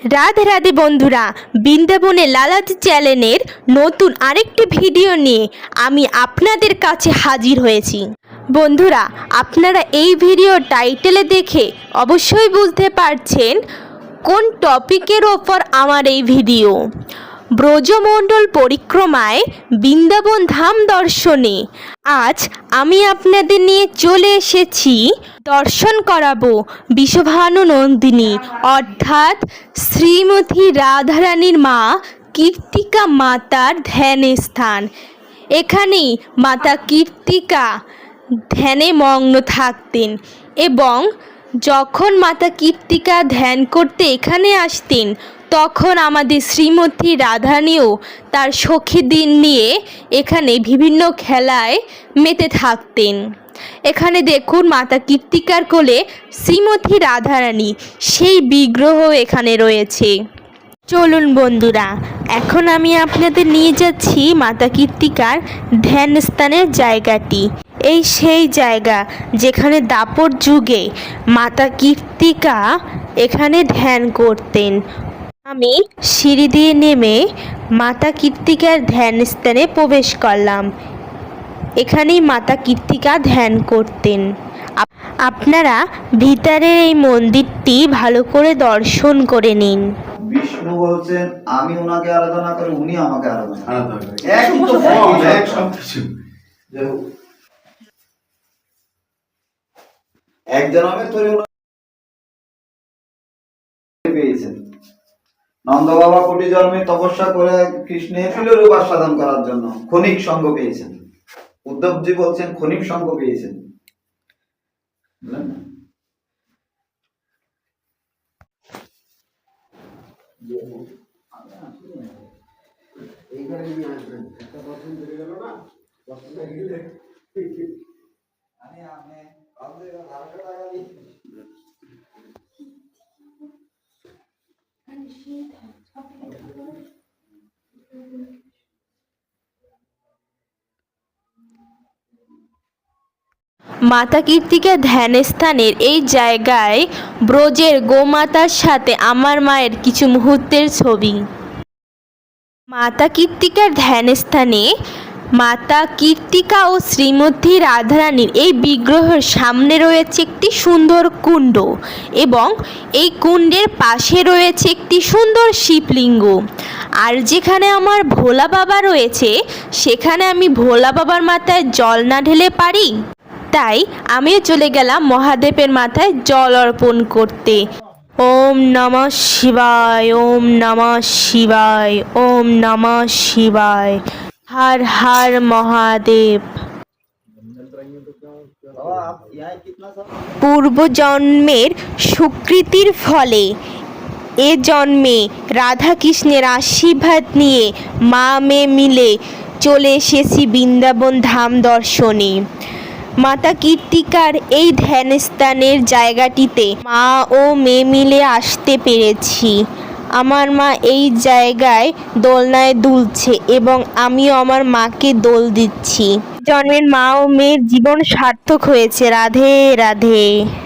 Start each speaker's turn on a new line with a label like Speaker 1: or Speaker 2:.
Speaker 1: রাধে রাধে বন্ধুরা, বৃন্দাবনে লালাজি চ্যানেলের নতুন আরেকটি ভিডিও নিয়ে আমি আপনাদের কাছে হাজির হয়েছি। বন্ধুরা, আপনারা এই ভিডিও টাইটেলে দেখে অবশ্যই বুঝতে পারছেন কোন টপিকের ওপর আমার এই ভিডিও। ব্রজমণ্ডল পরিক্রমায় বৃন্দাবন ধাম দর্শনে। আজ আমি আপনাদের নিয়ে চলে এসেছি, দর্শন করাবো বিশ্বভানু নন্দিনী অর্থাৎ শ্রীমতী রাধারানীর মা কীর্তিকা মাতার ধ্যান স্থান। এখানেই মাতা কীর্তিকা ধ্যানে মগ্ন থাকতেন এবং যখন মাতা কীর্তিকা ধ্যান করতে এখানে আসতেন তখন আমাদের শ্রীমতী রাধারানীও তার সখীদিন নিয়ে এখানে বিভিন্ন খেলায় মেতে থাকতেন। এখানে দেখুন মাতা কীর্তিকার কোলে শ্রীমতী রাধারানী, সেই বিগ্রহ এখানে রয়েছে। চলুন বন্ধুরা, এখন আমি আপনাদের নিয়ে যাচ্ছি মাতা কীর্তিকার ধ্যান স্থানের জায়গাটি। এই সেই জায়গা যেখানে দাপর যুগে মাতা কীর্তিকা এখানে ধ্যান করতেন। আমি সিঁড়ি দিয়ে নেমে মাতা কীর্তিকার ধ্যান স্থানে প্রবেশ করলাম। এখানেই মাতা কীর্তিকা ধ্যান করতেন। আপনারা ভিতরের এই মন্দিরটি ভালো করে দর্শন করে নিন।
Speaker 2: বিষ্ণু বলছেন আমি ওনাকে আরাধনা করি উনি আমাকে আরাধনা। একই তো
Speaker 3: এক
Speaker 2: এক
Speaker 3: সব কিছু।
Speaker 2: এক জন্মে তৈরি পেয়েছেন নন্দ বাবা কোটি জন্মে তপস্যা করে কৃষ্ণের রূপ আস্বাদন করার জন্য ক্ষণিক সঙ্গ পেয়েছেন। উদ্ধবজি বলছেন, ক্ষণিক সঙ্গ পেয়েছেন? আরে আমি
Speaker 1: মাতা কীর্তিকা ধ্যান স্থানের এই জায়গায় ব্রজের গোমাতার সাথে আমার মায়ের কিছু মুহূর্তের ছবি। মাতা কীর্তিকার ধ্যান স্থানে মাতা কীর্তিকা ও শ্রীমতী রাধারানীর এই বিগ্রহের সামনে রয়েছে একটি সুন্দর কুণ্ড এবং এই কুণ্ডের পাশে রয়েছে একটি সুন্দর শিবলিঙ্গ। আর যেখানে আমার ভোলা বাবা রয়েছে, সেখানে আমি ভোলা বাবার মাথায় জল না ঢেলে পারি। তাই আমিও চলে গেলাম মহাদেবের মাথায় জল অর্পণ করতে। ওম নম শিবায়, ওম নম শিবায়, ওম নম শিবায়। হর হর মহাদেব। পূর্বজন্মের সুকৃতির ফলে এ জন্মে রাধাকৃষ্ণের আশীর্বাদ নিয়ে মা মেয়ে মিলে চলে এসেছি বৃন্দাবন ধাম দর্শনে। মাতা কীর্তিকার এই ধ্যানস্থানের জায়গাটিতে মা ও মেয়ে মিলে আসতে পেরেছি। আমার মা এই জায়গায় দোলনায় দুলছে এবং আমিও আমার মাকে দোল দিচ্ছি। জন্মের মা ও মেয়ের জীবন সার্থক হয়েছে। রাধে রাধে।